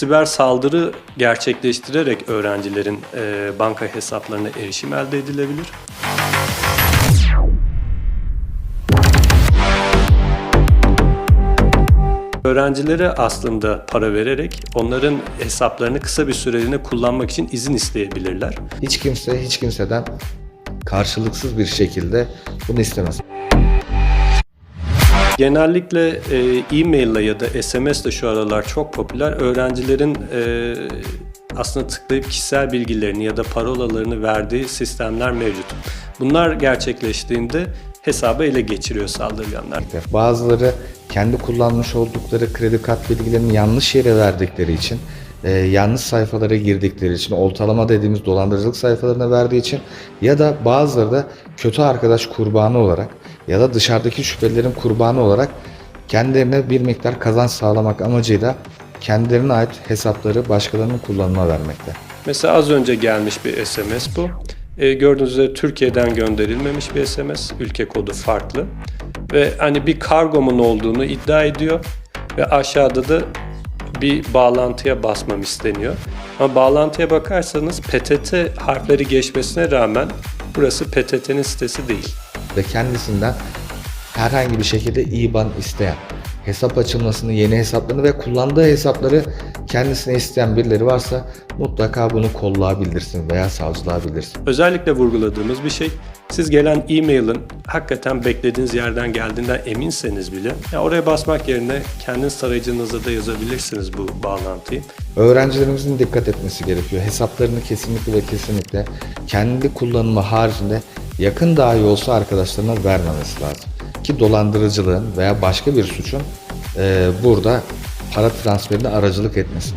Siber saldırı gerçekleştirerek öğrencilerin e, banka hesaplarına erişim elde edilebilir. Öğrencilere aslında para vererek onların hesaplarını kısa bir süreliğine kullanmak için izin isteyebilirler. Hiç kimse hiç kimseden karşılıksız bir şekilde bunu istemez. Genellikle e, e-mail ya da SMS ile şu aralar çok popüler. Öğrencilerin e, aslında tıklayıp kişisel bilgilerini ya da parolalarını verdiği sistemler mevcut. Bunlar gerçekleştiğinde hesabı ele geçiriyor saldırganlar. Bazıları kendi kullanmış oldukları kredi kart bilgilerini yanlış yere verdikleri için, e, yanlış sayfalara girdikleri için, oltalama dediğimiz dolandırıcılık sayfalarına verdiği için ya da bazıları da kötü arkadaş kurbanı olarak ya da dışarıdaki şüphelilerin kurbanı olarak kendilerine bir miktar kazanç sağlamak amacıyla kendilerine ait hesapları başkalarının kullanıma vermekte. Mesela az önce gelmiş bir SMS bu. E, gördüğünüz üzere Türkiye'den gönderilmemiş bir SMS. Ülke kodu farklı. Ve hani bir kargomun olduğunu iddia ediyor. Ve aşağıda da bir bağlantıya basmam isteniyor. Ama bağlantıya bakarsanız PTT harfleri geçmesine rağmen burası PTT'nin sitesi değil. Ve kendisinden herhangi bir şekilde IBAN isteyen, hesap açılmasını, yeni hesaplarını ve kullandığı hesapları kendisine isteyen birileri varsa mutlaka bunu kolluğa bildirsin veya savcılığa bildirsin. Özellikle vurguladığımız bir şey, siz gelen e-mail'ın hakikaten beklediğiniz yerden geldiğinden eminseniz bile ya oraya basmak yerine kendi tarayıcınızda da yazabilirsiniz bu bağlantıyı. Öğrencilerimizin dikkat etmesi gerekiyor. Hesaplarını kesinlikle ve kesinlikle kendi kullanımı haricinde yakın dahi olsa arkadaşlarına vermemesi lazım. Ki dolandırıcılığın veya başka bir suçun eee, burada para transferine aracılık etmesin.